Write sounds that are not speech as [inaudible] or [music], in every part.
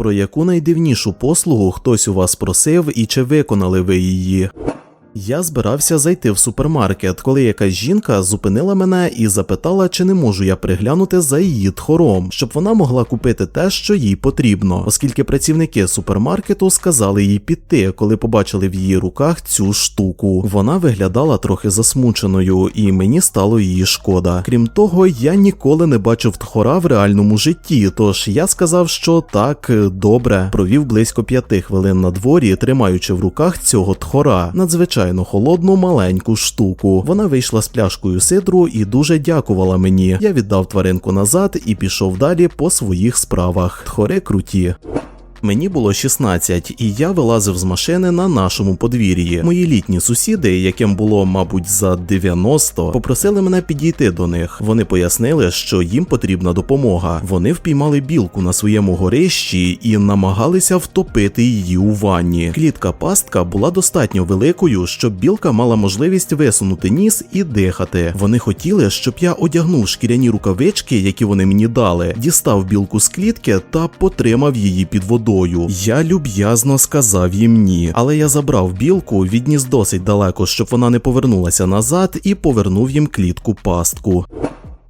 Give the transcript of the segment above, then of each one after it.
Про яку найдивнішу послугу хтось у вас просив і чи виконали ви її? Я збирався зайти в супермаркет, коли якась жінка зупинила мене і запитала, чи не можу я приглянути за її тхором, щоб вона могла купити те, що їй потрібно, оскільки працівники супермаркету сказали їй піти, коли побачили в її руках цю штуку. Вона виглядала трохи засмученою, і мені стало її шкода. Крім того, я ніколи не бачив тхора в реальному житті, тож я сказав, що так, добре, провів близько п'яти хвилин на дворі, тримаючи в руках цього тхора. Надзвичайно холодну маленьку штуку. Вона вийшла з пляшкою сидру і дуже дякувала мені. Я віддав тваринку назад і пішов далі по своїх справах. Тхори круті. Мені було 16, і я вилазив з машини на нашому подвір'ї. Мої літні сусіди, яким було, мабуть, за 90, попросили мене підійти до них. Вони пояснили, що їм потрібна допомога. Вони впіймали білку на своєму горищі і намагалися втопити її у ванні. Клітка пастка була достатньо великою, щоб білка мала можливість висунути ніс і дихати. Вони хотіли, щоб я одягнув шкіряні рукавички, які вони мені дали, дістав білку з клітки та потримав її під водою водою. Я люб'язно сказав їм ні, але я забрав білку, відніс досить далеко, щоб вона не повернулася назад, і повернув їм клітку пастку.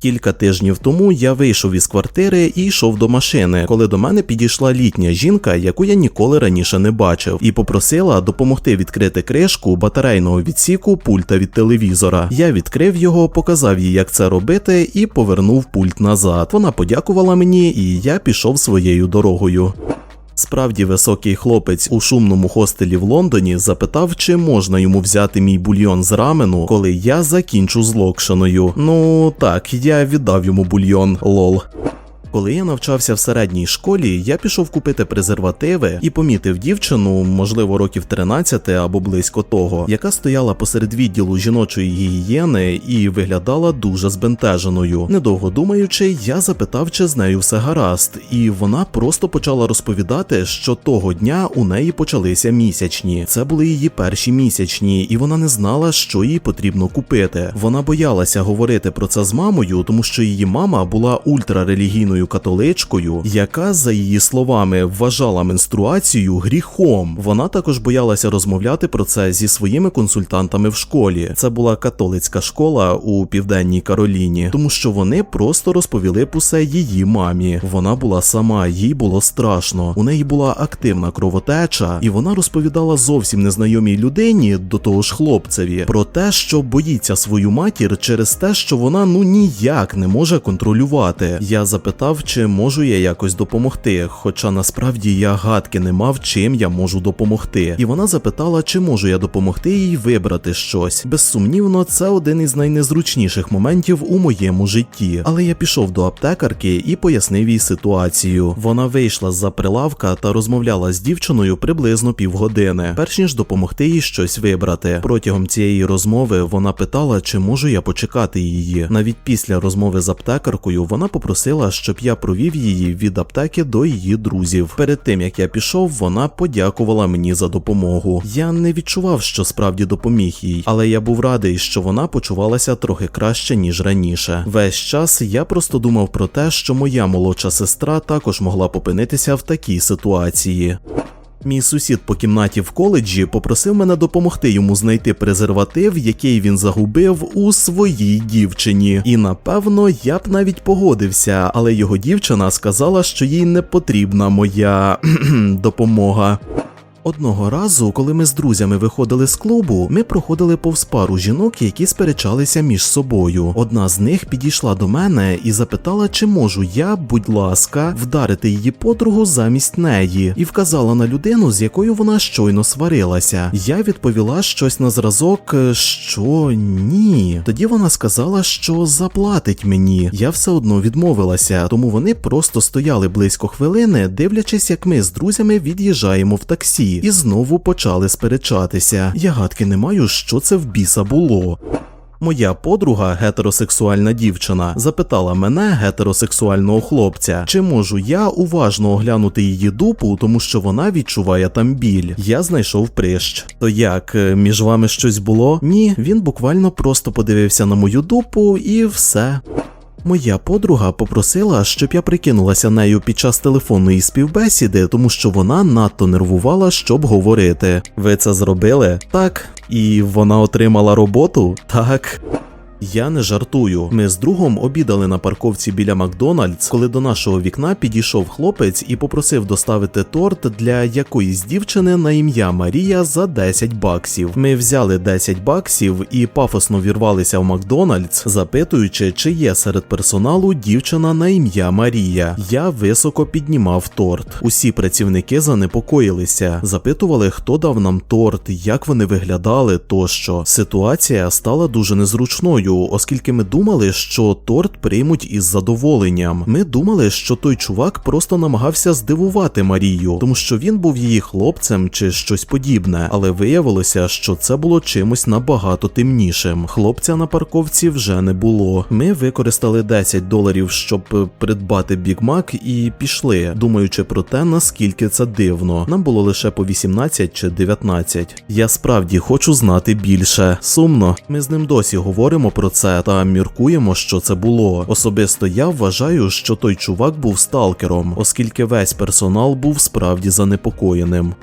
Кілька тижнів тому я вийшов із квартири і йшов до машини, коли до мене підійшла літня жінка, яку я ніколи раніше не бачив, і попросила допомогти відкрити кришку батарейного відсіку пульта від телевізора. Я відкрив його, показав їй, як це робити, і повернув пульт назад. Вона подякувала мені, і я пішов своєю дорогою. Справді високий хлопець у шумному хостелі в Лондоні запитав, чи можна йому взяти мій бульйон з рамену, коли я закінчу з локшиною. Ну так, я віддав йому бульйон, лол. Коли я навчався в середній школі, я пішов купити презервативи і помітив дівчину, можливо, років 13 або близько того, яка стояла посеред відділу жіночої гігієни і виглядала дуже збентеженою. Недовго думаючи, я запитав, чи з нею все гаразд, і вона просто почала розповідати, що того дня у неї почалися місячні. Це були її перші місячні, і вона не знала, що їй потрібно купити. Вона боялася говорити про це з мамою, тому що її мама була ультрарелігійною католичкою, яка, за її словами, вважала менструацію гріхом. Вона також боялася розмовляти про це зі своїми консультантами в школі. Це була католицька школа у південній Кароліні, тому що вони просто розповіли б усе її мамі. Вона була сама, їй було страшно. У неї була активна кровотеча, і вона розповідала зовсім незнайомій людині, до того ж хлопцеві, про те, що боїться свою матір через те, що вона ну ніяк не може контролювати. Я запитав, чи можу я якось допомогти, хоча насправді я гадки не мав, чим я можу допомогти. І вона запитала, чи можу я допомогти їй вибрати щось. Безсумнівно, це один із найнезручніших моментів у моєму житті. Але я пішов до аптекарки і пояснив їй ситуацію. Вона вийшла з-за прилавка та розмовляла з дівчиною приблизно півгодини, перш ніж допомогти їй щось вибрати. Протягом цієї розмови вона питала, чи можу я почекати її. Навіть після розмови з аптекаркою вона попросила, щоб я провів її від аптеки до її друзів. Перед тим як я пішов, вона подякувала мені за допомогу. Я не відчував, що справді допоміг їй, але я був радий, що вона почувалася трохи краще ніж раніше. Весь час я просто думав про те, що моя молодша сестра також могла попинитися в такій ситуації. Мій сусід по кімнаті в коледжі попросив мене допомогти йому знайти презерватив, який він загубив у своїй дівчині. І напевно я б навіть погодився, але його дівчина сказала, що їй не потрібна моя [clears throat] допомога. Одного разу, коли ми з друзями виходили з клубу, ми проходили повз пару жінок, які сперечалися між собою. Одна з них підійшла до мене і запитала, чи можу я, будь ласка, вдарити її подругу замість неї, і вказала на людину, з якою вона щойно сварилася. Я відповіла щось на зразок, «Е, що ні. Тоді вона сказала, що заплатить мені. Я все одно відмовилася, тому вони просто стояли близько хвилини, дивлячись, як ми з друзями від'їжджаємо в таксі і знову почали сперечатися. Я гадки не маю, що це в біса було. Моя подруга, гетеросексуальна дівчина, запитала мене, гетеросексуального хлопця, чи можу я уважно оглянути її дупу, тому що вона відчуває там біль. Я знайшов прищ. То як е, між вами щось було? Ні, він буквально просто подивився на мою дупу і все. Моя подруга попросила, щоб я прикинулася нею під час телефонної співбесіди, тому що вона надто нервувала, щоб говорити. Ви це зробили? Так. І вона отримала роботу? Так. Я не жартую. Ми з другом обідали на парковці біля Макдональдс, коли до нашого вікна підійшов хлопець і попросив доставити торт для якоїсь дівчини на ім'я Марія за 10 баксів. Ми взяли 10 баксів і пафосно вірвалися в Макдональдс, запитуючи, чи є серед персоналу дівчина на ім'я Марія. Я високо піднімав торт. Усі працівники занепокоїлися, запитували, хто дав нам торт, як вони виглядали тощо. Ситуація стала дуже незручною, оскільки ми думали, що торт приймуть із задоволенням. Ми думали, що той чувак просто намагався здивувати Марію, тому що він був її хлопцем чи щось подібне, але виявилося, що це було чимось набагато темнішим. Хлопця на парковці вже не було. Ми використали 10 доларів, щоб придбати Біг Мак, і пішли, думаючи про те, наскільки це дивно. Нам було лише по 18 чи 19. Я справді хочу знати більше. Сумно. Ми з ним досі говоримо про це та міркуємо, що це було. Особисто я вважаю, що той чувак був сталкером, оскільки весь персонал був справді занепокоєним.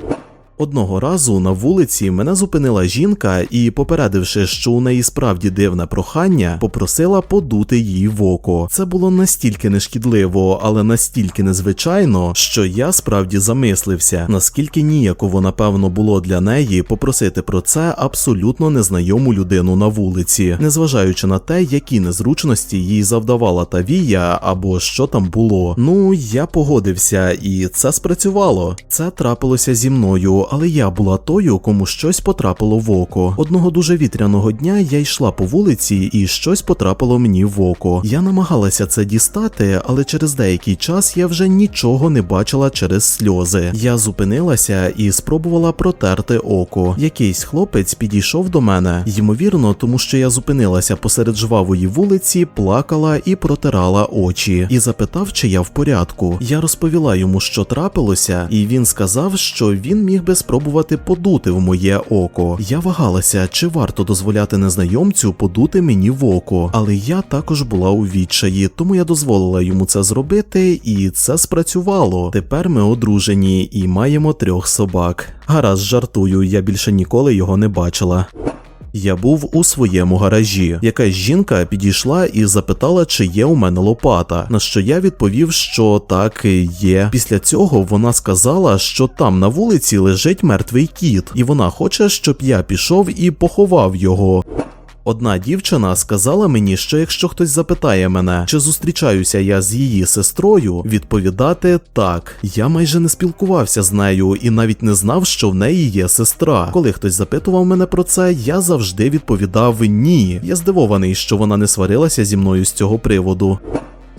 Одного разу на вулиці мене зупинила жінка і, попередивши, що у неї справді дивне прохання, попросила подути їй в око. Це було настільки нешкідливо, але настільки незвичайно, що я справді замислився, наскільки ніяково напевно було для неї попросити про це абсолютно незнайому людину на вулиці, незважаючи на те, які незручності їй завдавала та вія або що там було. Ну я погодився, і це спрацювало. Це трапилося зі мною але я була тою, кому щось потрапило в око. Одного дуже вітряного дня я йшла по вулиці, і щось потрапило мені в око. Я намагалася це дістати, але через деякий час я вже нічого не бачила через сльози. Я зупинилася і спробувала протерти око. Якийсь хлопець підійшов до мене, ймовірно, тому що я зупинилася посеред жвавої вулиці, плакала і протирала очі, і запитав, чи я в порядку. Я розповіла йому, що трапилося, і він сказав, що він міг би спробувати подути в моє око. Я вагалася, чи варто дозволяти незнайомцю подути мені в око, але я також була у відчаї, тому я дозволила йому це зробити, і це спрацювало. Тепер ми одружені і маємо трьох собак. Гаразд, жартую, я більше ніколи його не бачила. Я був у своєму гаражі. Якась жінка підійшла і запитала, чи є у мене лопата. На що я відповів, що так є. Після цього вона сказала, що там на вулиці лежить мертвий кіт, і вона хоче, щоб я пішов і поховав його. Одна дівчина сказала мені, що якщо хтось запитає мене, чи зустрічаюся я з її сестрою, відповідати так. Я майже не спілкувався з нею і навіть не знав, що в неї є сестра. Коли хтось запитував мене про це, я завжди відповідав ні. Я здивований, що вона не сварилася зі мною з цього приводу.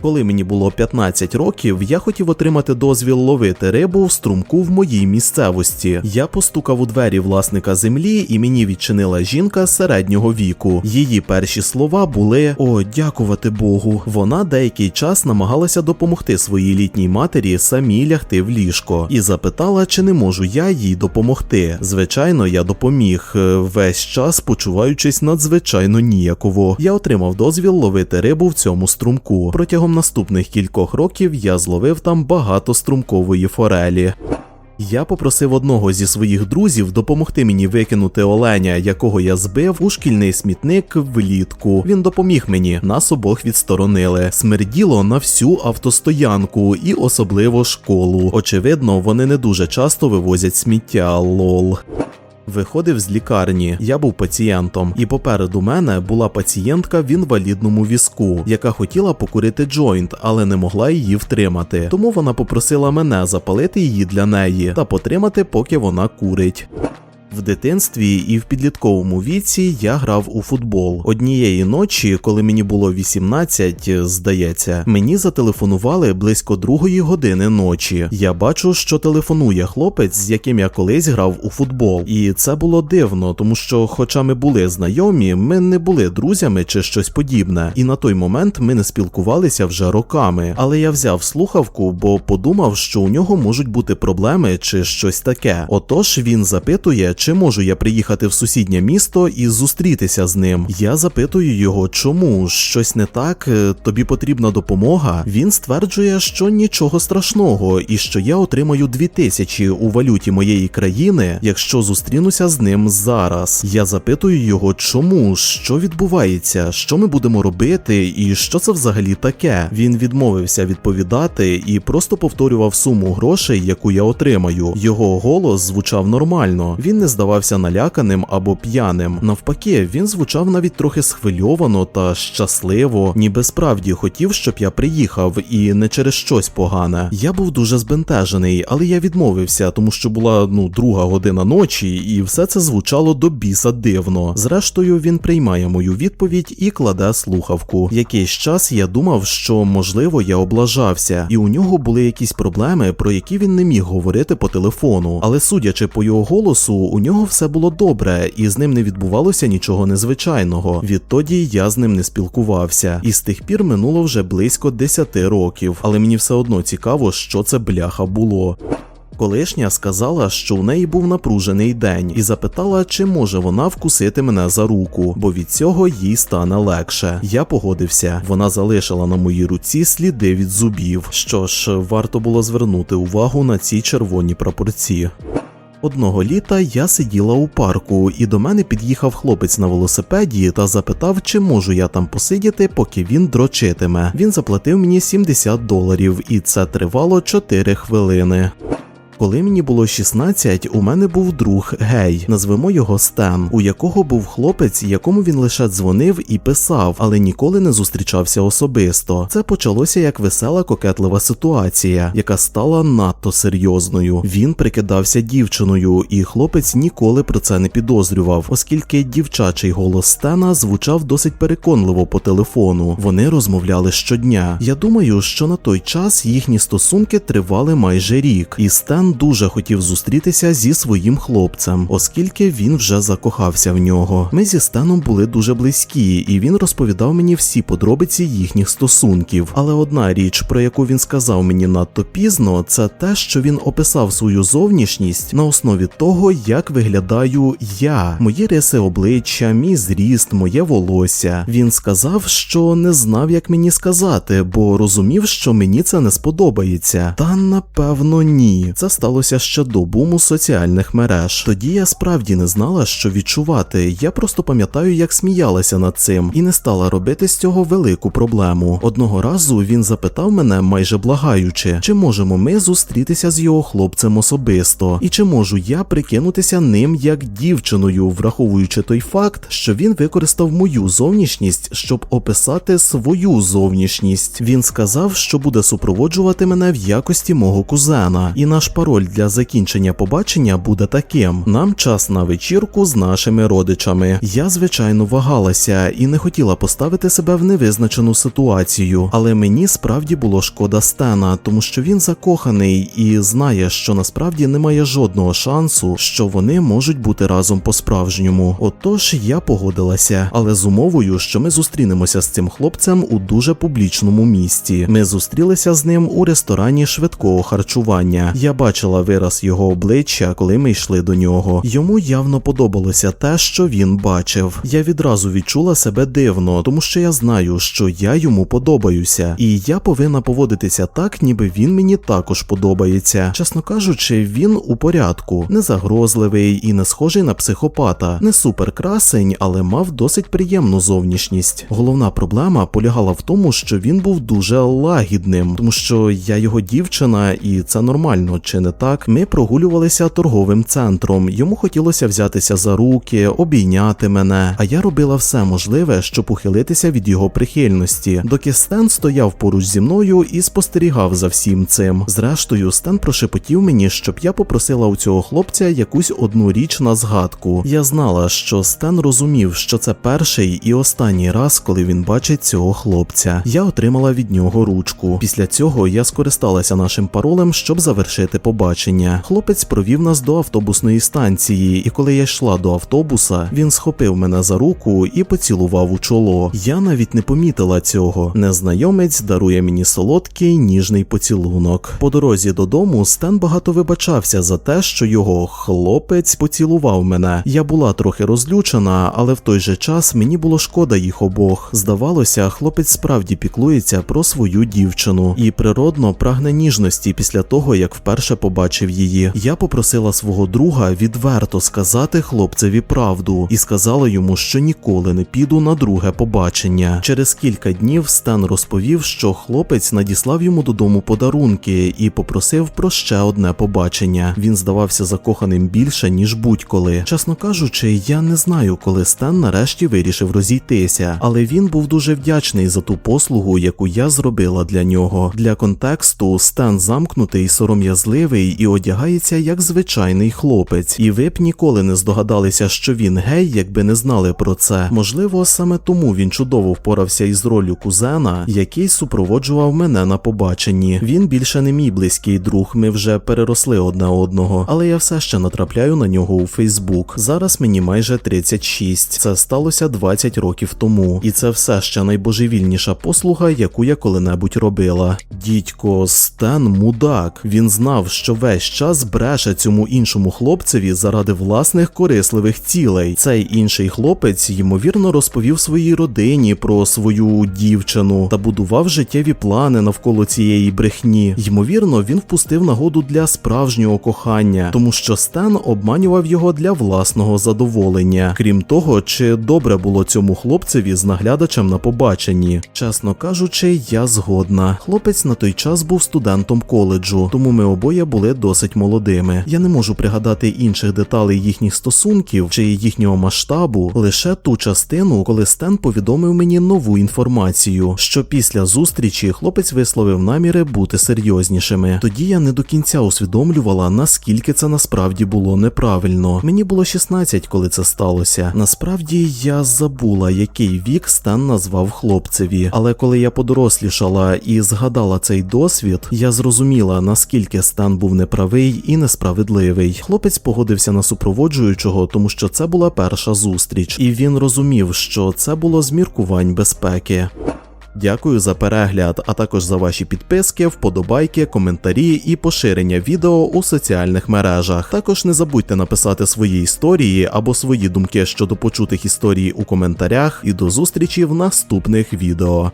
Коли мені було 15 років, я хотів отримати дозвіл ловити рибу в струмку в моїй місцевості. Я постукав у двері власника землі, і мені відчинила жінка середнього віку. Її перші слова були: О, дякувати Богу. Вона деякий час намагалася допомогти своїй літній матері самій лягти в ліжко і запитала, чи не можу я їй допомогти. Звичайно, я допоміг, е, весь час почуваючись надзвичайно ніяково. Я отримав дозвіл ловити рибу в цьому струмку. Протягом наступних кількох років я зловив там багато струмкової форелі. Я попросив одного зі своїх друзів допомогти мені викинути оленя, якого я збив у шкільний смітник влітку. Він допоміг мені, нас обох відсторонили. Смерділо на всю автостоянку і особливо школу. Очевидно, вони не дуже часто вивозять сміття. Лол. Виходив з лікарні, я був пацієнтом, і попереду мене була пацієнтка в інвалідному візку, яка хотіла покурити джойнт, але не могла її втримати. Тому вона попросила мене запалити її для неї та потримати, поки вона курить. В дитинстві і в підлітковому віці я грав у футбол. Однієї ночі, коли мені було 18, здається, мені зателефонували близько другої години ночі. Я бачу, що телефонує хлопець, з яким я колись грав у футбол, і це було дивно, тому що, хоча ми були знайомі, ми не були друзями чи щось подібне. І на той момент ми не спілкувалися вже роками. Але я взяв слухавку, бо подумав, що у нього можуть бути проблеми чи щось таке. Отож він запитує чи можу я приїхати в сусіднє місто і зустрітися з ним. Я запитую його, чому щось не так, е, тобі потрібна допомога. Він стверджує, що нічого страшного, і що я отримаю 2000 у валюті моєї країни, якщо зустрінуся з ним зараз. Я запитую його, чому, що відбувається, що ми будемо робити, і що це взагалі таке. Він відмовився відповідати і просто повторював суму грошей, яку я отримаю. Його голос звучав нормально. Він не здавався наляканим або п'яним. Навпаки, він звучав навіть трохи схвильовано та щасливо, ніби справді хотів, щоб я приїхав, і не через щось погане. Я був дуже збентежений, але я відмовився, тому що була ну друга година ночі, і все це звучало до біса дивно. Зрештою, він приймає мою відповідь і кладе слухавку. Якийсь час я думав, що можливо я облажався, і у нього були якісь проблеми, про які він не міг говорити по телефону. Але судячи по його голосу, у нього все було добре, і з ним не відбувалося нічого незвичайного. Відтоді я з ним не спілкувався, і з тих пір минуло вже близько 10 років. Але мені все одно цікаво, що це бляха було. Колишня сказала, що у неї був напружений день, і запитала, чи може вона вкусити мене за руку, бо від цього їй стане легше. Я погодився. Вона залишила на моїй руці сліди від зубів. Що ж, варто було звернути увагу на ці червоні прапорці. Одного літа я сиділа у парку, і до мене під'їхав хлопець на велосипеді та запитав, чи можу я там посидіти, поки він дрочитиме. Він заплатив мені 70 доларів, і це тривало 4 хвилини. Коли мені було 16, у мене був друг гей, назвемо його Стен, у якого був хлопець, якому він лише дзвонив і писав, але ніколи не зустрічався особисто. Це почалося як весела кокетлива ситуація, яка стала надто серйозною. Він прикидався дівчиною, і хлопець ніколи про це не підозрював, оскільки дівчачий голос Стена звучав досить переконливо по телефону. Вони розмовляли щодня. Я думаю, що на той час їхні стосунки тривали майже рік, і Стен дуже хотів зустрітися зі своїм хлопцем, оскільки він вже закохався в нього. Ми зі Стеном були дуже близькі, і він розповідав мені всі подробиці їхніх стосунків. Але одна річ, про яку він сказав мені надто пізно, це те, що він описав свою зовнішність на основі того, як виглядаю я, мої риси обличчя, мій зріст, моє волосся. Він сказав, що не знав, як мені сказати, бо розумів, що мені це не сподобається. Та напевно ні. Це сталося ще до буму соціальних мереж. Тоді я справді не знала, що відчувати. Я просто пам'ятаю, як сміялася над цим, і не стала робити з цього велику проблему. Одного разу він запитав мене, майже благаючи, чи можемо ми зустрітися з його хлопцем особисто, і чи можу я прикинутися ним як дівчиною, враховуючи той факт, що він використав мою зовнішність, щоб описати свою зовнішність. Він сказав, що буде супроводжувати мене в якості мого кузена, і наш пароль для закінчення побачення буде таким: нам час на вечірку з нашими родичами. Я звичайно вагалася і не хотіла поставити себе в невизначену ситуацію, але мені справді було шкода Стена, тому що він закоханий і знає, що насправді немає жодного шансу, що вони можуть бути разом по-справжньому. Отож я погодилася, але з умовою, що ми зустрінемося з цим хлопцем у дуже публічному місці. Ми зустрілися з ним у ресторані швидкого харчування. Я бачила вираз його обличчя, коли ми йшли до нього. Йому явно подобалося те, що він бачив. Я відразу відчула себе дивно, тому що я знаю, що я йому подобаюся, і я повинна поводитися так, ніби він мені також подобається. Чесно кажучи, він у порядку, не загрозливий і не схожий на психопата, не суперкрасень, але мав досить приємну зовнішність. Головна проблема полягала в тому, що він був дуже лагідним, тому що я його дівчина, і це нормально, чи не так? Ми прогулювалися торговим центром. Йому хотілося взятися за руки, обійняти мене. А я робила все можливе, щоб ухилитися від його прихильності. Доки Стен стояв поруч зі мною і спостерігав за всім цим. Зрештою, Стен прошепотів мені, щоб я попросила у цього хлопця якусь одну річ на згадку. Я знала, що Стен розумів, що це перший і останній раз, коли він бачить цього хлопця. Я отримала від нього ручку. Після цього я скористалася нашим паролем, щоб завершити побачення. Хлопець провів нас до автобусної станції, і коли я йшла до автобуса, він схопив мене за руку і поцілував у чоло. Я навіть не помітила цього. Незнайомець дарує мені солодкий ніжний поцілунок. По дорозі додому Стен багато вибачався за те, що його хлопець поцілував мене. Я була трохи розлючена, але в той же час мені було шкода їх обох. Здавалося, хлопець справді піклується про свою дівчину і природно прагне ніжності після того, як вперше побачив її. Я попросила свого друга відверто сказати хлопцеві правду і сказала йому, що ніколи не піду на друге побачення. Через кілька днів Стен розповів, що хлопець надіслав йому додому подарунки і попросив про ще одне побачення. Він здавався закоханим більше ніж будь-коли. Чесно кажучи, я не знаю, коли Стен нарешті вирішив розійтися, але він був дуже вдячний за ту послугу, яку я зробила для нього. Для контексту Стен замкнутий, сором'язливий і одягається як звичайний хлопець. І ви б ніколи не здогадалися, що він гей, якби не знали про це. Можливо, саме тому він чудово впорався із ролью кузена, який супроводжував мене на побаченні. Він більше не мій близький друг. Ми вже переросли одне одного, але я все ще натрапляю на нього у Фейсбук. Зараз мені майже 36. Це сталося 20 років тому, і це все ще найбожевільніша послуга, яку я коли-небудь робила. Дідько Стен мудак. Він знав, що весь час бреше цьому іншому хлопцеві заради власних корисливих цілей. Цей інший хлопець ймовірно розповів своїй родині про свою дівчину та будував життєві плани навколо цієї брехні. Ймовірно, він впустив нагоду для справжнього кохання, тому що Стен обманював його для власного задоволення. Крім того, чи добре було цьому хлопцеві з наглядачем на побаченні. Чесно кажучи, я згодна. Хлопець на той час був студентом коледжу, тому ми обоє були досить молодими. Я не можу пригадати інших деталей їхніх стосунків чи їхнього масштабу, лише ту частину, коли Стен повідомив мені нову інформацію, що після зустрічі хлопець висловив наміри бути серйознішими. Тоді я не до кінця усвідомлювала, наскільки це насправді було неправильно. Мені було 16, коли це сталося. Насправді я забула, який вік Стен назвав хлопцеві, але коли я подорослішала і згадала цей досвід, я зрозуміла, наскільки Стен був неправий і несправедливий. Хлопець погодився на супроводжуючого, тому що це була перша зустріч, і він розумів, що це було з міркувань безпеки. Дякую за перегляд, а також за ваші підписки, вподобайки, коментарі і поширення відео у соціальних мережах. Також не забудьте написати свої історії або свої думки щодо почутих історій у коментарях. І до зустрічі в наступних відео.